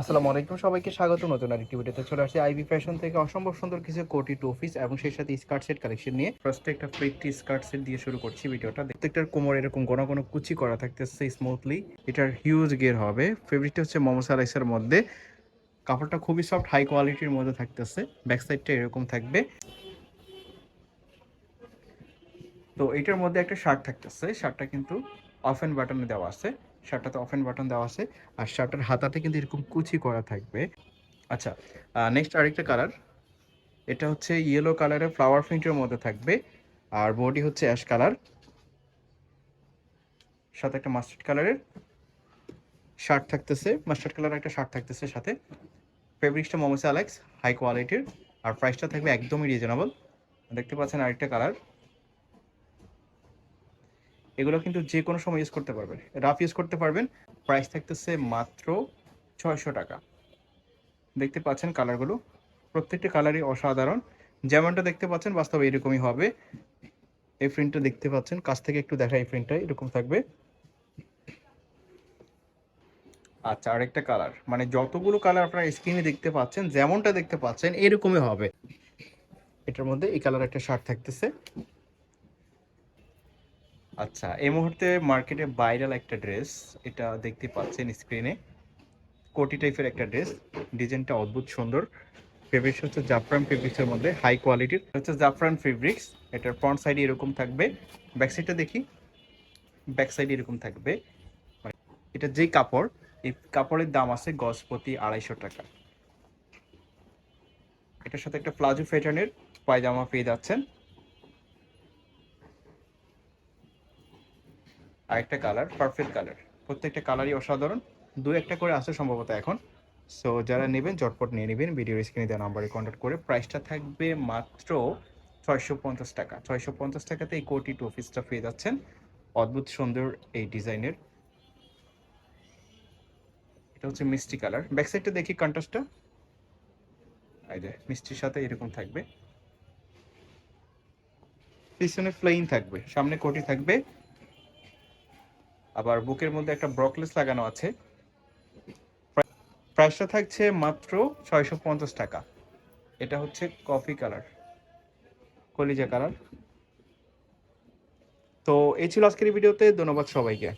আসসালামু আলাইকুম। সবাইকে স্বাগত। নতুন আরেকটি ভিডিওতে চলে আসছে আইবি ফ্যাশন থেকে। অসম্ভব সুন্দর কিছু কোটি টু পিস এবং সেই সাথে স্কার্ট সেট কালেকশন নিয়ে ফার্স্টে একটা প্রিটি স্কার্ট সেট দিয়ে শুরু করছি ভিডিওটা। প্রত্যেকটার কোমর এরকম ঘন ঘন কুচি করা থাকতেছে স্মুথলি এটার হিউজ গিয়ার হবে। ফেব্রিকটা হচ্ছে মোমো সালাইসের মধ্যে। কাপড়টা খুবই সফট হাই কোয়ালিটির মধ্যে থাকতেছে। ব্যাক সাইডটা এরকম থাকবে। তো এটার মধ্যে একটা শার্ট থাকতেছে। শার্টটা কিন্তু অফ অ্যান্ড বাটনে দেওয়া আছে। শার্টটাতে অফ অ্যান্ড বাটন দেওয়া আছে। আর শার্টের হাতাতে কিন্তু এরকম কুচি করা থাকবে। আচ্ছা নেক্সট আরেকটা কালার এটা হচ্ছে ইয়েলো কালারের ফ্লাওয়ার প্রিন্টের মধ্যে থাকবে। আর বডি হচ্ছে অ্যাশ কালার সাথে একটা মাস্টার্ড কালারের শার্ট থাকতেছে। মাস্টার্ড কালার একটা শার্ট থাকতেছে সাথে। ফেব্রিক্সটা মোমোস অ্যালেক্স হাই কোয়ালিটির আর প্রাইসটা থাকবে একদমই রিজনেবল দেখতে পাচ্ছেন আরেকটা কালার এগুলো কিন্তু যে কোনো সময় ইউজ করতে পারবেন। রাফ ইউজ করতে পারবেন। প্রাইস থাকতেছে মাত্র ছয়শো টাকা। দেখতে পাচ্ছেন কালারগুলো প্রত্যেকটা কালারই অসাধারণ। যেমনটা দেখতে পাচ্ছেন, বাস্তবে এরকমই হবে। এই প্রিন্টটা দেখতে পাচ্ছেন। কাছ থেকে একটু দেখা এই প্রিন্টটা এরকম থাকবে। আচ্ছা আরেকটা কালার মানে যতগুলো কালার আপনারা স্ক্রিনে দেখতে পাচ্ছেন, যেমনটা দেখতে পাচ্ছেন, এরকমই হবে। এটার মধ্যে এই কালার একটা শার্ট থাকতেছে। আচ্ছা এই মুহূর্তে মার্কেটে ভাইরাল একটা ড্রেস এটা দেখতে পাচ্ছেন স্ক্রিনে কোটি টাইপের একটা ড্রেস ডিজাইনটা অদ্ভুত সুন্দর। ফেব্রিক্স হচ্ছে জাফরান ফেব্রিক্সের মধ্যে হাই কোয়ালিটির হচ্ছে জাফরান ফেব্রিক্স এটার ফ্রন্ট সাইডে এরকম থাকবে। ব্যাক সাইডটা দেখি। ব্যাক সাইডে এরকম থাকবে। এটা যেই কাপড়, এই কাপড়ের দাম আছে গজ প্রতি আড়াইশো টাকা। এটার সাথে একটা প্লাজো প্যাটার্নের পায়জামা পেয়ে যাচ্ছেন। আরেকটা কালার পারফেক্ট কালার প্রত্যেকটা কালারই অসাধারণ। দু একটা করে আসে সম্ভবত এখন। সো যারা নেবেন, চটপট নিয়ে নেবেন। ভিডিও স্ক্রিনে দেওয়া নাম্বারে কন্ট্যাক্ট করে প্রাইসটা থাকবে মাত্র ছয়শো পঞ্চাশ টাকা। ছয়শো পঞ্চাশ টাকাতে এই কোটি টু পিসটা পেয়ে যাচ্ছেন। অদ্ভুত সুন্দর এই ডিজাইনের। এটা হচ্ছে মিষ্টি কালার ব্যাক সাইডটা দেখি কন্ট্রাস্টটা এই যে, মিষ্টির সাথে এরকম থাকবে। পিছনে প্লেইন থাকবে। সামনে কোটি থাকবে। আবার বুকের মধ্যে একটা ব্রকলেস লাগানো আছে। প্রাইসটা থাকছে মাত্র ছয়শো পঞ্চাশ টাকা। এটা হচ্ছে কফি কালার, কলিজা কালার। তো এই ছিল আজকের ভিডিওতে, ধন্যবাদ সবাইকে।